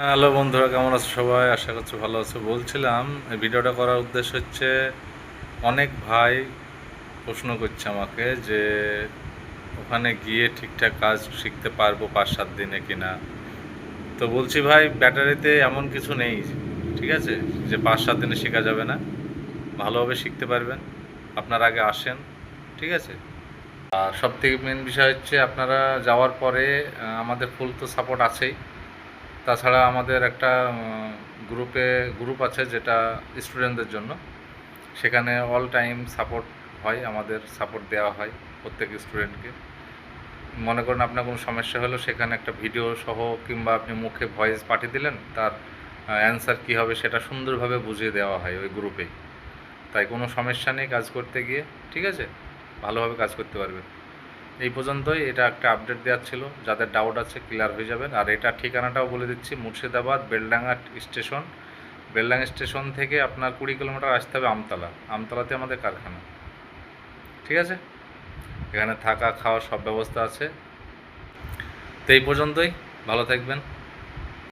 Hello বন্ধুরা, কেমন আছো সবাই? আশা করছি ভালো আছো। বলছিলাম, এই ভিডিওটা করার উদ্দেশ্য হচ্ছে, অনেক ভাই প্রশ্ন করছে আমাকে যে, ওখানে গিয়ে ঠিকঠাক কাজ শিখতে পারব পাঁচ সাত দিনে কিনা তো বলছি ভাই, ব্যাটারিতে এমন কিছু নেই, ঠিক আছে? যে পাঁচ সাত দিনে শেখা যাবে না। ভালোভাবে শিখতে পারবেন। আপনার আগে আসেন, ঠিক আছে? আর সব থেকে মেন বিষয় হচ্ছে, আপনারা যাওয়ার পরে আমাদের ফুল তো সাপোর্ট আছেই। তাছাড়া আমাদের একটা গ্রুপে, গ্রুপ আছে যেটা স্টুডেন্টদের জন্য। সেখানে অল টাইম সাপোর্ট হয়, আমাদের সাপোর্ট দেওয়া হয় প্রত্যেক স্টুডেন্টকে। মনে করেন আপনার কোনো সমস্যা হলো, সেখানে একটা ভিডিও সহ কিংবা আপনি মুখে ভয়েস পাঠিয়ে দিলেন, তার অ্যান্সার কী হবে সেটা সুন্দরভাবে বুঝিয়ে দেওয়া হয় ওই গ্রুপেই। তাই কোনো সমস্যা নেই কাজ করতে গিয়ে, ঠিক আছে? ভালোভাবে কাজ করতে পারবেন। এই পর্যন্তই। এটা একটা আপডেট দেওয়ার ছিল। যাদের ডাউট আছে ক্লিয়ার হয়ে যাবেন। আর এটা ঠিকানাটাও বলে দিচ্ছি, মুর্শিদাবাদ বেলডাঙ্গা স্টেশন। বেলডাঙ্গা স্টেশন থেকে আপনার কুড়ি কিলোমিটার আসতে হবে আমতলা। আমতলাতে আমাদের কারখানা। ঠিক আছে? এখানে থাকা, খাওয়া সব ব্যবস্থা আছে। তো এই পর্যন্তই। ভালো থাকবেন।